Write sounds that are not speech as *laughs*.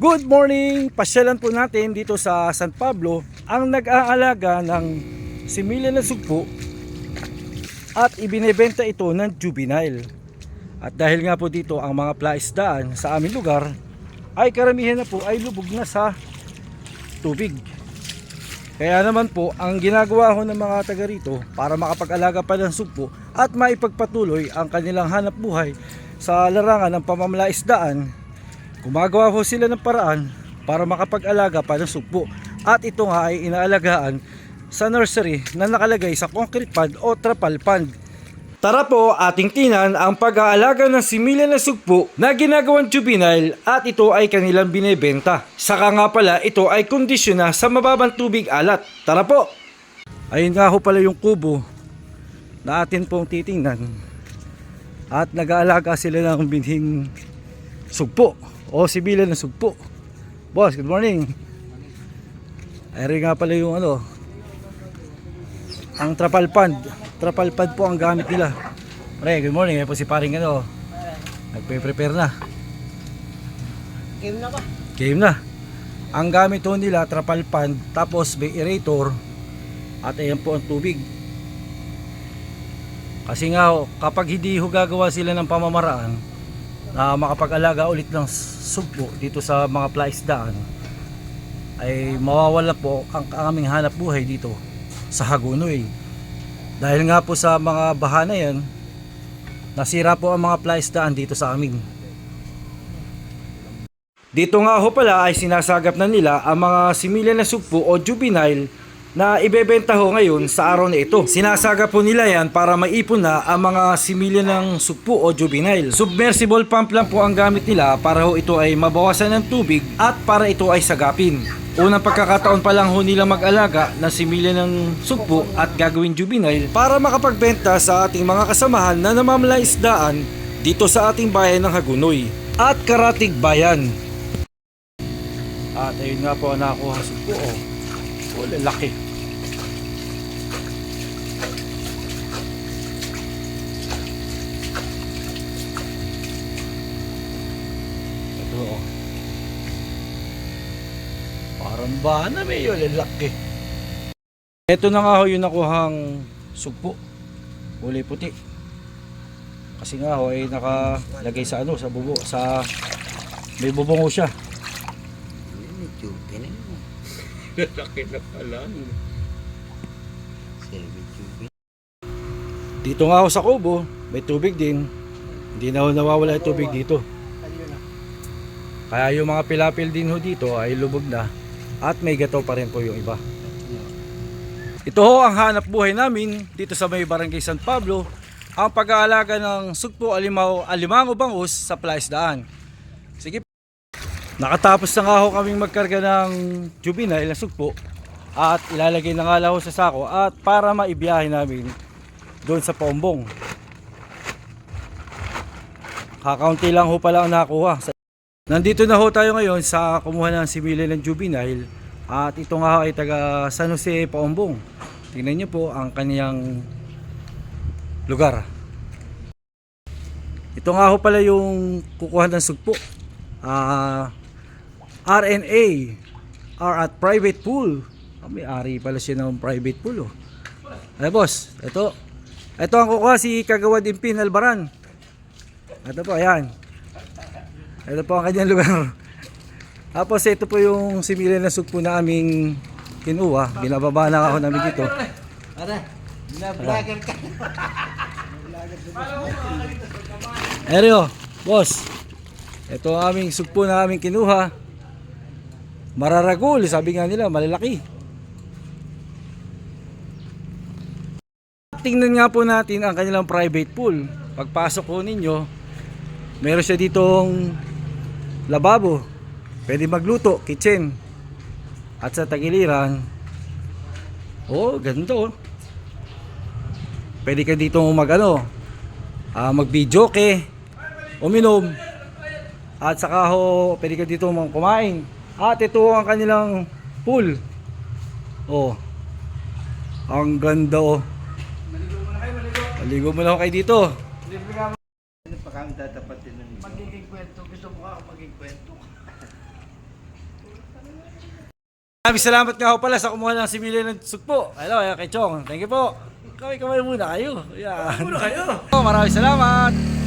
Good morning! Pasyalan po natin dito sa San Pablo ang nag-aalaga ng similya na sugpo at ibinebenta ito ng juvenile. At dahil nga po dito ang mga plaisdaan sa aming lugar ay karamihan na po ay lubog na sa tubig. Kaya naman po ang ginagawa ho ng mga taga rito para makapag-alaga pa ng sugpo at maipagpatuloy ang kanilang hanap buhay sa larangan ng pamamalaisdaan Gumagawa ho sila ng paraan para makapag-alaga pa ng sugpo at ito nga ay inaalagaan sa nursery na nakalagay sa concrete pad o trapal pond. Tara po ating tinan ang pag-aalaga ng similya na sugpo na ginagawang juvenile at ito ay kanilang binebenta. Saka nga pala ito ay kondisyon na sa mababang tubig alat. Tara po! Ayun nga ho pala yung kubo na atin pong titingnan. At nag-aalaga sila ng binhing sugpo o sibilan ng sugpo. Boss, good morning. Ayun nga pala yung ano, ang trapal pond. Trapal pond po ang gamit nila. Pre, good morning. Ayun po si paring ano, nagpe-prepare na. Game na ba? Game na. Ang gamit po nila, trapal pond, tapos may aerator, at ayan po ang tubig. Kasi nga, kapag hindi ho gagawa sila ng pamamaraan, na makapag-alaga ulit ng sugpo dito sa mga plaisdaan, ay mawawala po ang, aming hanap buhay dito sa Hagunoy. Dahil nga po sa mga bahana yan, nasira po ang mga plaisdaan dito sa amin. Dito nga ho pala ay sinasagap na nila ang mga similya na sugpo o juvenile na ibebenta ho ngayon sa araw na ito. Sinasagap po nila yan para maipon na ang mga similya ng sugpo o juvenile. Submersible pump lang po ang gamit nila para ho ito ay mabawasan ng tubig at para ito ay sagapin. Unang pagkakataon pa lang ho nila mag-alaga ng similya ng sugpo at gagawin juvenile para makapagbenta sa ating mga kasamahan na namamalaisdaan dito sa ating bayan ng Hagunoy at Karatig Bayan. At ayun nga po ang nakakuha sugpo. Oh. Oh, lalaki. Ito oh. Parang bana may yun, lalaki. Ito na nga ho yung nakuhang sugpo. Kulay puti. Kasi nga ho ay nakalagay sa ano, sa bubo, sa may bubong ho siya. Laki na pala. Dito nga ako sa kubo, may tubig din. Hindi na ho nawawala yung tubig dito. Kaya yung mga pilapil din ho dito ay lubog na at may gato pa rin po yung iba. Ito ho ang hanap buhay namin dito sa may barangay San Pablo, ang pag-aalaga ng sugpo alimaw, alimango bangus sa Plaisdaan. Nakatapos na nga ho kaming magkarga ng juvenile na sugpo at ilalagay na nga ho sa sako at para maibiyahe namin doon sa Pombong. Kakaunti lang ho pala ang nakuha. Nandito na ho tayo ngayon sa kumuha ng simile ng juvenile at ito nga ho ay taga San Jose, Pombong. Tingnan niyo po ang kaniyang lugar. Ito nga ho pala yung kukuha ng sugpo. Ah, RNA are at private pool. Ah, may ari pala siya ng private pool oh. Ay boss, ito. Ito ang kukuha si Kagawad Impin Albaran. Ito po, ayan. Ito po ang kanyang lugar. *laughs* Tapos ito po yung simile na sugpo na aming kinuha. Binababa na ako namin dito. Ara, na-vlogger ka. Eryo, boss. Ito ang aming sugpo na aming kinuha. Mararagol, sabi nga nila, malalaki. Tingnan nga po natin ang kanilang private pool. Pagpasok po ninyo, meron siya ditong lababo. Pwede magluto, kitchen. At sa tagiliran, oh, ganito. oh. Pwede ka dito mag ano, ah, mag-video uminom. At saka ho, pwede ka dito kumain. At ito ang kanilang pool. Oh. Ang ganda oh. Maligo muna kayo dito. Ano pa kami tatapatin ng Magiging kwento. Gusto mo ka maging kwento. *laughs* Maraming salamat nga ho pala sa kumuha ng simili ng sugpo. Hello, kay Chong. Thank you po. Kami kamay muna kayo. Yan. Muna kayo. *laughs* Maraming salamat.